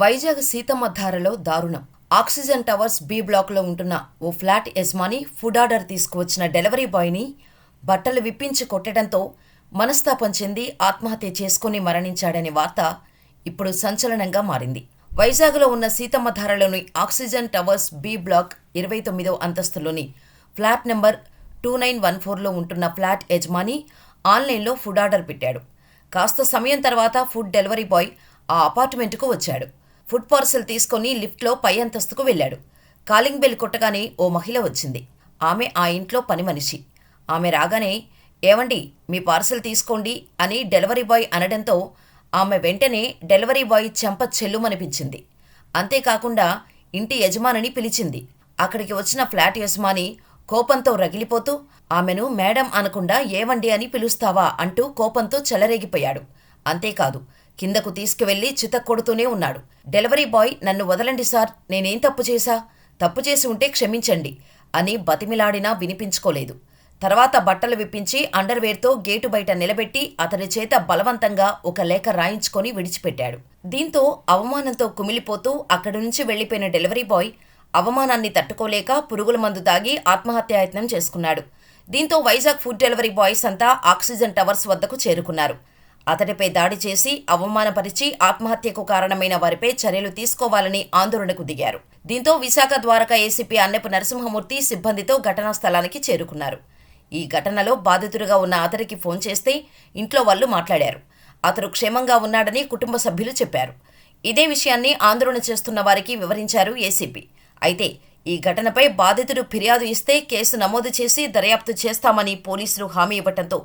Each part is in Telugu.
వైజాగ్ సీతమ్మ ధారలో దారుణం. ఆక్సిజన్ టవర్స్ బి బ్లాక్లో ఉంటున్న ఓ ఫ్లాట్ యజమాని ఫుడ్ ఆర్డర్ తీసుకువచ్చిన డెలివరీ బాయ్ని బట్టలు విప్పించి కొట్టడంతో మనస్తాపం చెంది ఆత్మహత్య చేసుకుని మరణించాడనే వార్త ఇప్పుడు సంచలనంగా మారింది. వైజాగ్లో ఉన్న సీతమ్మ ధారలోని ఆక్సిజన్ టవర్స్ బి బ్లాక్ ఇరవై తొమ్మిదో అంతస్తులోని flat number two nine one ఫోర్లో ఉంటున్న ఫ్లాట్ యజమాని ఆన్లైన్లో ఫుడ్ ఆర్డర్ పెట్టాడు. కాస్త సమయం తర్వాత ఫుడ్ డెలివరీ బాయ్ ఆ అపార్ట్మెంట్కు వచ్చాడు. ఫుడ్ పార్సెల్ తీసుకొని లిఫ్ట్లో పై అంతస్తుకు వెళ్ళాడు. కాలింగ్ బెల్ కొట్టగానే ఓ మహిళ వచ్చింది. ఆమె ఆ ఇంట్లో పని మనిషి. ఆమె రాగానే ఏమండి మీ పార్సెల్ తీసుకోండి అని డెలివరీ బాయ్ అనడంతో ఆమె వెంటనే డెలివరీ బాయ్ చెంప చెల్లుమనిపించింది. అంతేకాకుండా ఇంటి యజమానిని పిలిచింది. అక్కడికి వచ్చిన ఫ్లాట్ యజమాని కోపంతో రగిలిపోతూ ఆమెను మేడం అనకుండా ఏవండి అని పిలుస్తావా అంటూ కోపంతో చెలరేగిపోయాడు. అంతేకాదు కిందకు తీసుకువెళ్ళి చితక్కొడుతూనే ఉన్నాడు. డెలివరీ బాయ్ నన్ను వదలండి సార్. నేనేం తప్పు చేశా? తప్పు చేసి ఉంటే క్షమించండి అని బతిమిలాడినా వినిపించుకోలేదు. తర్వాత బట్టలు విప్పించి అండర్వేర్తో గేటు బయట నిలబెట్టి అతని చేత బలవంతంగా ఒక లేఖ రాయించుకొని విడిచిపెట్టాడు. దీంతో అవమానంతో కుమిలిపోతూ అక్కడి నుంచి వెళ్ళిపోయిన డెలివరీ బాయ్ అవమానాన్ని తట్టుకోలేక పురుగుల మందు తాగి ఆత్మహత్యాయత్నం చేసుకున్నాడు. దీంతో వైజాగ్ ఫుడ్ డెలివరీ బాయ్స్ అంతా ఆక్సిజన్ టవర్స్ వద్దకు చేరుకున్నారు. అతడిపై దాడి చేసి అవమానపరిచి ఆత్మహత్యకు కారణమైన వారిపై చర్యలు తీసుకోవాలని ఆందోళనకు దిగారు. దీంతో విశాఖ ద్వారకా ఏసీపీ అన్నెపు నరసింహమూర్తి సిబ్బందితో ఘటనా స్థలానికి చేరుకున్నారు. ఈ ఘటనలో బాధితుడిగా ఉన్న అతడికి ఫోన్ చేస్తే ఇంట్లో వాళ్ళు మాట్లాడారు. అతడు క్షేమంగా ఉన్నాడని కుటుంబ సభ్యులు చెప్పారు. ఇదే విషయాన్ని ఆందోళన చేస్తున్న వారికి వివరించారు ఏసీపీ. అయితే ఈ ఘటనపై బాధితుడు ఫిర్యాదు ఇస్తే కేసు నమోదు చేసి దర్యాప్తు చేస్తామని పోలీసులు హామీ ఇవ్వటంతో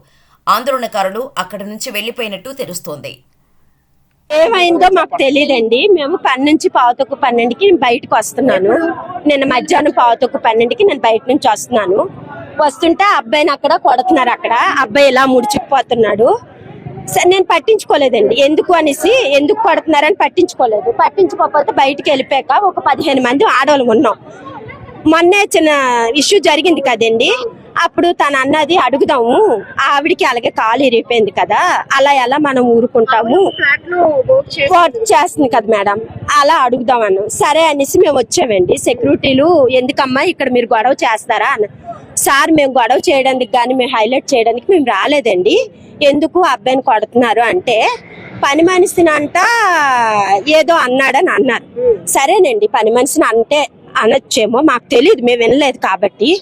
ఆందోళనకారులు అక్కడి నుంచి వెళ్ళిపోయినట్టు తెలుస్తోంది. ఏమైందో మాకు తెలియదండి మేము పని నుంచి పావుతొక్కు పన్నెండుకి నేను బయటకు వస్తున్నాను. నిన్న మధ్యాహ్నం పావుతొక్కు పన్నెండుకి నేను బయట నుంచి వస్తున్నాను. వస్తుంటే ఆ అబ్బాయిని అక్కడ కొడుతున్నారు అక్కడ. అబ్బాయి ఇలా ముడిచిపోతున్నాడు. సరే నేను పట్టించుకోలేదండి. ఎందుకు అనేసి ఎందుకు కొడుతున్నారని పట్టించుకోలేదు. పట్టించుకోకపోతే బయటికి వెళ్ళిపోయాక ఒక పదిహేను మంది ఆడవాళ్ళు ఉన్నాం. మొన్నే చిన్న ఇష్యూ జరిగింది కదండి. అప్పుడు తన అన్నది అడుగుదాము. ఆవిడికి అలాగే కాలు ఇరిగిపోయింది కదా అలా ఎలా మనం ఊరుకుంటాము? వర్క్ చేస్తుంది. కదా మేడం అలా అడుగుదామను. సరే అనేసి మేము వచ్చామండి. సెక్యూరిటీలు ఎందుకమ్మా ఇక్కడ మీరు గొడవ చేస్తారా? అని. సార్ మేము గొడవ చేయడానికి కానీ మేము హైలైట్ చేయడానికి మేము రాలేదండి. ఎందుకు అబ్బాయిని కొడుతున్నారు? అంటే పని మనిషిని అంట ఏదో అన్నాడని అన్నారు. సరేనండి పని మనిషిని అంటే అనొచ్చేమో మాకు తెలియదు మేము వినలేదు కాబట్టి.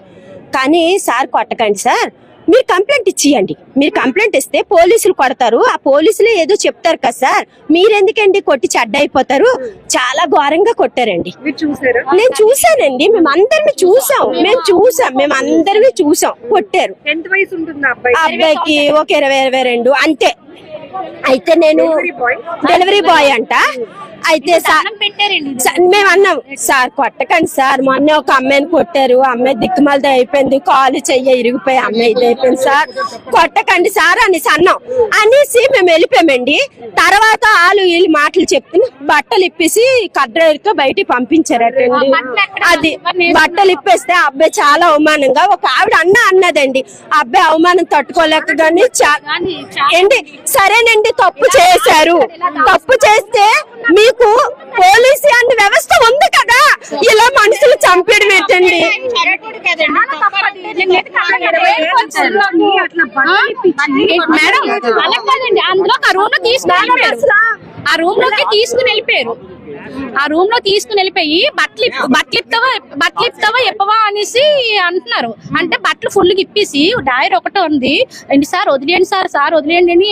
కానీ సార్ కొట్టకండి సార్. మీరు కంప్లైంట్ ఇచ్చేయండి మీరు కంప్లైంట్ ఇస్తే పోలీసులు కొడతారు. ఆ పోలీసులే ఏదో చెప్తారు కదా సార్. మీరెందుకండి కొట్టి చెడ్డ అయిపోతారు చాలా ఘోరంగా కొట్టారండి. మీరు చూసారా? నేను చూసానండి మేము అందరిని చూసాం. మేము చూసాం. మేము అందరివి చూసాం. కొట్టారు. అబ్బాయికి? ఒక ఇరవై ఇరవై రెండు. అంతే. అయితే నేను? డెలివరీ బాయ్ అంట. అయితే సార్ సార్, మేము అన్నాం సార్ కొట్టకండి సార్. మొన్న ఒక అమ్మాయిని కొట్టారు. ఆ అమ్మాయి దిక్కుమాలది అయిపోయింది. కాలు చెయ్యి ఇరిగిపోయి అమ్మాయి ఇది అయిపోయింది సార్ కొట్టకండి సార్ అనేసి అన్నాం. అనేసి మేము వెళ్ళిపోయామండి. తర్వాత వాళ్ళు వీళ్ళు మాటలు చెప్తున్నా బట్టలు ఇప్పేసి కడ్రైర్తో బయటికి పంపించారటండి. అది బట్టలు ఇప్పేస్తే అబ్బాయి చాలా అవమానంగా ఒక ఆవిడ అన్న అన్నదండి. అబ్బాయి అవమానం తట్టుకోలేక కానీ చా- ఏంటి? సరేనండి తప్పు చేశారు. తప్పు చేస్తే మీకు పోలీసు అన్న వ్యవస్థ ఉంది కదా? ఇలా మనుషులు చంపేయడం ఏంటండి? ఇప్పించి మేడం అలా కాదండి. అందులో ఆ రూమ్లో తీసుకుని ఆ రూమ్లోకి తీసుకుని వెళ్ళిపోయారు. ఆ రూమ్లో తీసుకుని వెళ్ళిపోయి బట్టలు బట్టలు ఇప్తావా బట్టలు ఇప్తావా ఇప్పవా అనేసి అంటున్నారు. అంటే బట్టలు ఫుల్ ఇప్పేసి డైర్ ఒకటే ఉంది. ఏంటి సార్ వదిలేయండి సార్ సార్ వదిలేయండి అని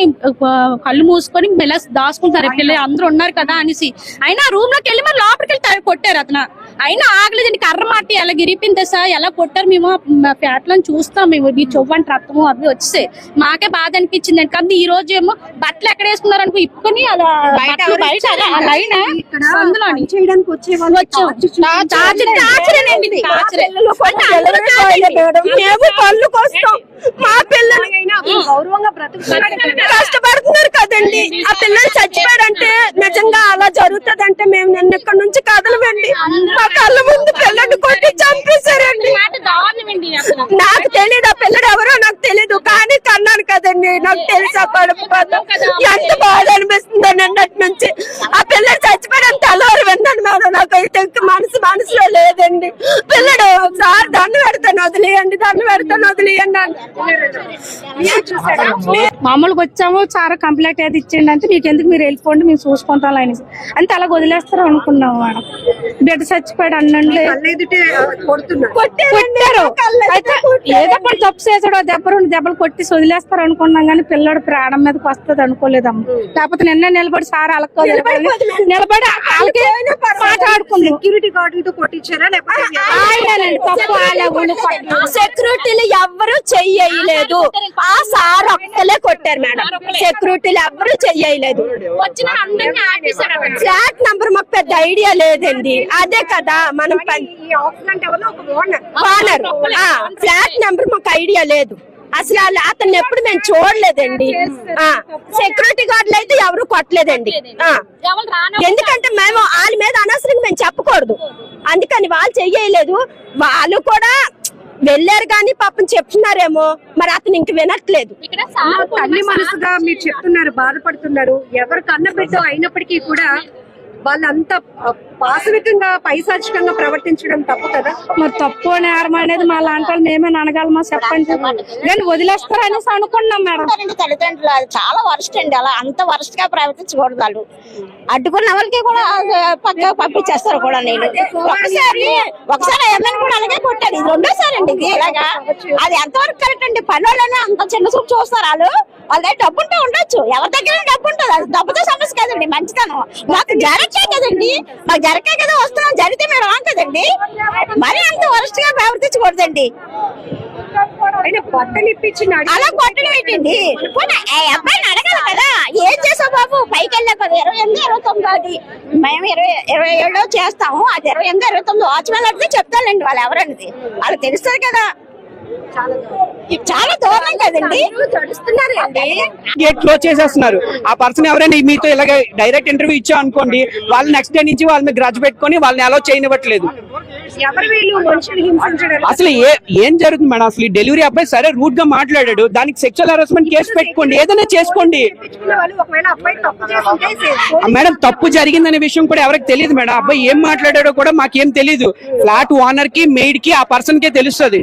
కళ్ళు మూసుకొని ఇలా దాచుకుంటారు. పిల్లలు అందరూ ఉన్నారు కదా అనేసి. అయినా ఆ రూమ్లోకి వెళ్ళి మరి లోపలికి వెళ్ళి కొట్టారు అతను. అయినా ఆగలేదండి కర్ర మాటి ఎలా గిరిపింది సార్? ఎలా కొట్టారు మేము? ఫ్యాట్లను చూస్తాం మేము. మీ చెవ్వంటి రక్తము అవి వచ్చేసాయి. మాకే బాధ అనిపించింది అండి కానీ ఈ రోజు ఏమో బట్టలు ఎక్కడ వేసుకున్నారు అనుకో ఇప్పుకొని అలా బయట లైన్ చేయడానికి వచ్చే వాళ్ళు. మేము మా పిల్లలు గౌరవంగా. కష్టపడుతున్నారు కదండి. ఆ పిల్లలు చచ్చిపోయాడంటే నిజంగా అలా జరుగుతుందంటే మేము నిన్న ఇక్కడ నుంచి కదలమండి. మా కళ్ళ ముందు పిల్లల్ని కొట్టి చంపేశారండి. నాకు తెలియదు ఆ పిల్లడు ఎవరో నాకు తెలియదు కానీ కన్నాను కదండి. నాకు తెలుసు. ఎంత బాధ అనిపిస్తుంది నిన్నటి నుంచి. Yeah. మామూలుగా వచ్చాము చాలా కంప్లైంట్ ఏది ఇచ్చిండి అంటే మీకు ఎందుకు మీరు వెళ్ళిపోండి మేము చూసుకుంటాం అని అంతే అలా వదిలేస్తారు అనుకున్నాం మేడం. బిడ్డ చచ్చిపోయాడు అన్నండి కొట్టారు అయితే ఏదో ఒకటి తప్పు చేసాడు దెబ్బ రెండు దెబ్బలు కొట్టి వదిలేస్తారు అనుకున్నాం కానీ పిల్లడు ప్రాణం మీదకి వస్తుంది అనుకోలేదమ్మ. లేకపోతే నిన్న నిలబడి సార్ అలక్కో నిలబడి మాట్లాడుకుంది. సెక్యూరిటీ గార్డులతో కొట్టించారా? లేకపోతే. సెక్యూరిటీలు ఎవ్వరు చెయ్యలేదు. ఆ సార్ ఒక్కలే కొట్టారు మేడం. సెక్యూరిటీలు ఎవ్వరు చెయ్యలేదు. ఫ్లాట్ నంబర్ మాకు పెద్ద ఐడియా లేదండి. అదే కదా మనం పని ఈ ఆక్సిడెంట్ ఎవరో? ఒక ఓనర్. ఓనర్. ఫ్లాట్ నెంబర్ మాకు ఐడియా లేదు. అసలు వాళ్ళు అతన్ని ఎప్పుడు మేము చూడలేదండి. సెక్యూరిటీ గార్డులు అయితే ఎవరు కొట్టలేదండి. ఆ. ఎవరు రాను ఎందుకంటే మేము వాళ్ళ మీద అనవసరంగా మేము చెప్పకూడదు. అందుకని వాళ్ళు చెయ్యలేదు. వాళ్ళు కూడా వెళ్ళారు కానీ పాపం చెప్తున్నారేమో మరి అతను ఇంక వినట్లేదు. తల్లి మనసుగా మీరు చెప్తున్నారు బాధపడుతున్నారు. ఎవరు కన్న బిడ్డ అయినప్పటికీ కూడా వాళ్ళంతా పాశవికంగా పైశాచికంగా ప్రవర్తించడం తప్పు కదా? మరి తప్పు నేరం అనేది మా లాంటి వాళ్ళు మేమే అనగలమా చెప్పండి. కానీ వదిలేస్తారు అనేసి అనుకున్నాం మేడం. తల్లిదండ్రులు అది చాలా వరస్ట్ అండి. అలా అంత వరస్ట్గా ప్రవర్తించకూడదు వాళ్ళు. అడ్డుకున్న వాళ్ళకి కూడా పక్క పంపించేస్తారు కూడా నేను. ఒకసారి ఒకసారి ఏమైనా కూడా అలాగే కొట్టాడు ఇది రెండోసారి అండి ఇది ఇలాగా. అది ఎంతవరకు కరెక్ట్ అండి? పని వాళ్ళనే అంత చిన్న చూపు చూస్తారు వాళ్ళు. వాళ్ళ దగ్గర డబ్బు ఉంటే ఉండొచ్చు. ఎవరి దగ్గర డబ్బు ఉంటుంది అది డబ్బుతో సమస్య కదండి మంచితనం. మాకు జరగకే కదండి. మాకు జరగకే కదా వస్తున్నాం. జరిగితే మేము రాం కదండి. మరి అంత వరస్ట్గా ప్రవర్తించకూడదండి అలా కొట్టడం ఏంటండి? అబ్బాయిని అడగాలి కదా. ఏం చేసావు బాబు? పైకి వెళ్ళా కదా ఇరవై ఎనిమిది ఇరవై తొమ్మిది అది. మేము ఇరవై ఇరవై ఏడో చేస్తాము. అది ఇరవై ఎనిమిది ఇరవై తొమ్మిది. వాచ్మెన్ అడిగితే చెప్తానండి వాళ్ళు ఎవరనేది వాళ్ళకి తెలుస్తుంది కదా. చాలా దూరం. కదండి? గేట్ క్లోజ్ చేసేస్తున్నారు. ఆ పర్సన్ ఎవరైనా మీతో ఇలాగ డైరెక్ట్ ఇంటర్వ్యూ ఇచ్చా అనుకోండి వాళ్ళు నెక్స్ట్ డే నుంచి వాళ్ళ మీద గ్రజ్ పెట్టుకొని వాళ్ళని అలౌ చేయనివ్వట్లేదు. ఎవరు వీళ్ళు మనుషులు హింసించడం అసలు ఏ ఏం జరుగుతుంది మేడం? అసలు ఈ డెలివరీ అబ్బాయి సరే రూట్గా మాట్లాడాడు దానికి సెక్షువల్ హరాస్మెంట్ కేసు పెట్టుకోండి ఏదైనా చేసుకోండి. ఇప్పించుకునే వాళ్ళు ఒకవేళ అబ్బాయి తప్పు చేస్తుంటే ఆ మేడం తప్పు జరిగిందనే విషయం కూడా ఎవరికి తెలియదు మేడం. అబ్బాయి ఏం మాట్లాడాడో కూడా మాకేం తెలియదు ఫ్లాట్ ఓనర్కి మెయిడ్కి ఆ పర్సన్ కే తెలుస్తుంది.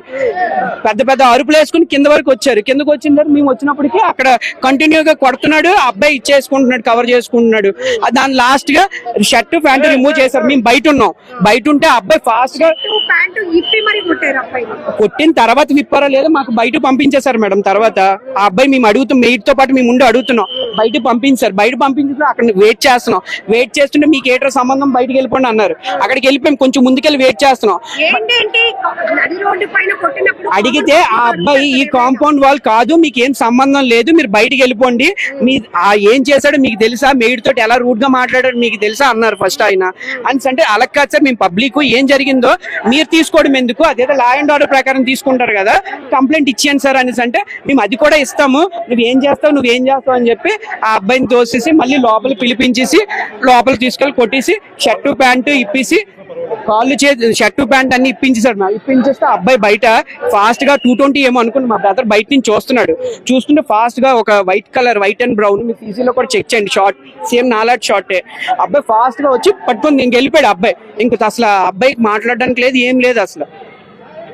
పెద్ద పెద్ద అరుపులు వేసుకుని కింద వరకు వచ్చారు. కిందకు వచ్చిన తర్వాత మేము వచ్చినప్పటికీ అక్కడ కంటిన్యూ గా కొడుతున్నాడు అబ్బాయి ఇచ్చేసుకుంటున్నాడు కవర్ చేసుకుంటున్నాడు. ఆ దాని లాస్ట్గా షర్ట్ ప్యాంట్ రిమూవ్ చేశారు. మేము బయట ఉన్నాం. బయట ఉంటే ఆ అబ్బాయి ఫాస్ట్ కొట్టిన తర్వాత విప్పారా లేదో మాకు బయట పంపించేశారు మేడం తర్వాత. ఆ అబ్బాయి మేము అడుగుతాం మెయిట్తో పాటు మేము ఉండి అడుగుతున్నాం. బయట పంపించారు బయట పంపించి అక్కడ వెయిట్ చేస్తున్నాం. వెయిట్ చేస్తుంటే మీకు ఏటో సంబంధం? బయటకు వెళ్ళిపోండి అన్నారు. అక్కడికి వెళ్ళిపోయి కొంచెం ముందుకెళ్ళి వెయిట్ చేస్తున్నాం. అడిగితే ఆ అబ్బాయి ఈ కాంపౌండ్ వాల్ కాదు మీకు ఏం సంబంధం లేదు మీరు బయటికి వెళ్ళిపోండి. మీ ఆ ఏం చేశాడో మీకు తెలుసా? మెయిడ్ తోటి ఎలా రూట్గా మాట్లాడాడు మీకు తెలుసా? అన్నారు ఫస్ట్ ఆయన. అని అంటే అలా కాదు సార్ మేము పబ్లిక్ ఏం జరిగిందో? మీరు తీసుకోవడం ఎందుకు? అదేదో లా అండ్ ఆర్డర్ ప్రకారం తీసుకుంటారు కదా. కంప్లైంట్ ఇచ్చేయండి సార్ అనేసి అంటే మేము అది కూడా ఇస్తాము. నువ్వు ఏం చేస్తావు? నువ్వు ఏం చేస్తావు? అని చెప్పి ఆ అబ్బాయిని తోసేసి మళ్ళీ లోపల పిలిపించేసి లోపల తీసుకెళ్ళి కొట్టేసి షర్టు ప్యాంటు ఇప్పేసి కాళ్ళు చే షర్టు ప్యాంట్ అన్ని ఇప్పించేసాడు నాకు ఇప్పించేస్తే అబ్బాయి బయట ఫాస్ట్గా టూ ట్వంటీ ఏమో అనుకుని మా బ్రదర్ బయట నుంచి చూస్తున్నాడు చూస్తుంటే ఫాస్ట్గా ఒక white colour white and brown మీ సీసీలో కూడా చెక్ చేయండి. షార్ట్ సేమ్ నాలాట్ షార్టే. అబ్బాయి ఫాస్ట్గా వచ్చి పట్టుకొని ఇంక వెళ్ళిపోయాడు అబ్బాయి. ఇంక అసలు అబ్బాయికి మాట్లాడడానికి లేదు ఏం లేదు అసలు.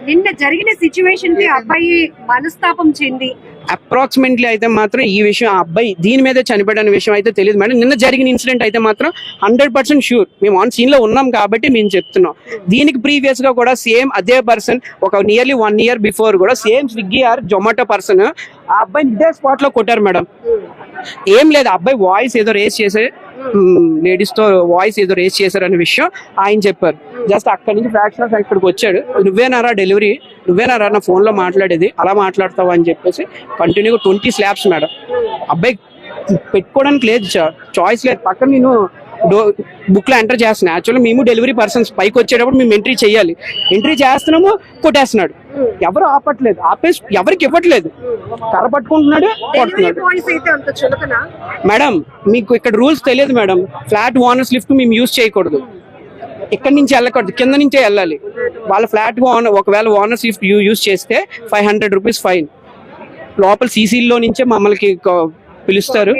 నిన్న జరిగిన సిచ్యువేషన్కి అబ్బాయి మనస్తాపం చెంది. అప్రాక్సిమేట్లీ అయితే మాత్రం ఈ విషయం ఆ అబ్బాయి దీని మీదే చనిపోయిన విషయం అయితే తెలియదు మేడం. నిన్న జరిగిన ఇన్సిడెంట్ అయితే మాత్రం హండ్రెడ్ పర్సెంట్ షూర్ మేము ఆన్ సీన్లో ఉన్నాం కాబట్టి మేము చెప్తున్నాం. దీనికి ప్రీవియస్గా కూడా సేమ్ అదే పర్సన్ ఒక నియర్లీ వన్ ఇయర్ బిఫోర్ కూడా same Swiggy or Zomato person ఆ అబ్బాయిని ఇదే స్పాట్లో కొట్టారు మేడం. ఏం లేదు అబ్బాయి వాయిస్ ఏదో రేస్ చేసే లేడీస్తో వాయిస్ ఏదో రేస్ చేశారు అనే విషయం ఆయన చెప్పారు. జస్ట్ అక్కడి నుంచి ఫ్రాక్షన్ ఆఫ్ ఇక్కడికి వచ్చాడు. నువ్వేనారా డెలివరీ? నువ్వేనారా నా ఫోన్లో మాట్లాడేది? అలా మాట్లాడతావు అని చెప్పేసి కంటిన్యూగా ట్వంటీ స్లాబ్స్ మేడం. అబ్బాయి పెట్టుకోవడానికి లేదు చాయిస్ లేదు. పక్కన నేను డో బుక్లో ఎంటర్ చేస్తున్నా. యాక్చువల్లీ మేము డెలివరీ పర్సన్స్ పైకి వచ్చేటప్పుడు మేము ఎంట్రీ చేయాలి. ఎంట్రీ చేస్తున్నాము కొట్టేస్తున్నాడు. ఎవరు ఆపట్లేదు. ఆపేసి ఎవరికి ఇవ్వట్లేదు. కర్ర పట్టుకుంటున్నాడు కొడుతున్నాడు మేడం మీకు ఇక్కడ రూల్స్ తెలియదు మేడం. ఫ్లాట్ ఓనర్స్ లిఫ్ట్ మేము యూజ్ చేయకూడదు. ఇక్కడి నుంచి వెళ్ళకూడదు. కింద నుంచే వెళ్ళాలి. వాళ్ళ ఫ్లాట్ ఓనర్ ఒకవేళ ఓనర్ లిఫ్ట్ యూజ్ చేస్తే ఫైవ్ హండ్రెడ్ రూపీస్ ఫైన్. లోపల సీసీలో నుంచే మమ్మల్ని పిలుస్తారు.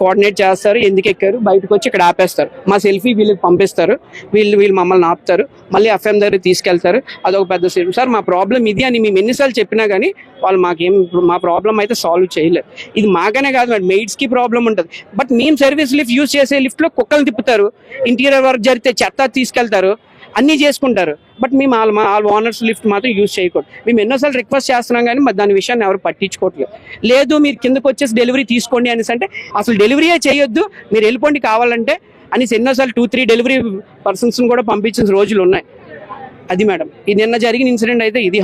కోఆర్డినేట్ చేస్తారు. ఎందుకు ఎక్కారు? బయటకు వచ్చి ఇక్కడ ఆపేస్తారు. మా సెల్ఫీ వీళ్ళకి పంపిస్తారు. వీళ్ళు వీళ్ళు మమ్మల్ని ఆపుతారు. మళ్ళీ ఎఫ్ఎం దగ్గర తీసుకెళ్తారు. అదొక పెద్ద సెల్ఫ్. సార్ మా ప్రాబ్లం ఇది అని మేము ఎన్నిసార్లు చెప్పినా కానీ వాళ్ళు మాకేం మా ప్రాబ్లం అయితే సాల్వ్ చేయలేదు. ఇది మాకనే కాదు మేడం. మెయిడ్స్కి ప్రాబ్లం ఉంటుంది. బట్ మేము సర్వీస్ లిఫ్ట్ యూజ్ చేసే లిఫ్ట్లో కుక్కలు తిప్పుతారు. ఇంటీరియర్ వర్క్ జరిగితే చెత్త తీసుకెళ్తారు. అన్నీ చేసుకుంటారు. బట్ మేము వాళ్ళ వాళ్ళ ఓనర్స్ లిఫ్ట్ మాత్రం యూజ్ చేయకూడదు. మేము ఎన్నోసార్లు రిక్వెస్ట్ చేస్తున్నాం కానీ మరి దాని విషయాన్ని ఎవరు పట్టించుకోవట్లేదు. లేదు మీరు కిందకు వచ్చేసి డెలివరీ తీసుకోండి అనేసి అంటే అసలు డెలివరీయే చేయొద్దు. మీరు వెళ్ళిపోండి కావాలంటే అనేసి ఎన్నోసార్లు టూ త్రీ డెలివరీ పర్సన్స్ని కూడా పంపించిన రోజులు ఉన్నాయి. అది మేడం. ఇది నిన్న జరిగిన ఇన్సిడెంట్ అయితే ఇది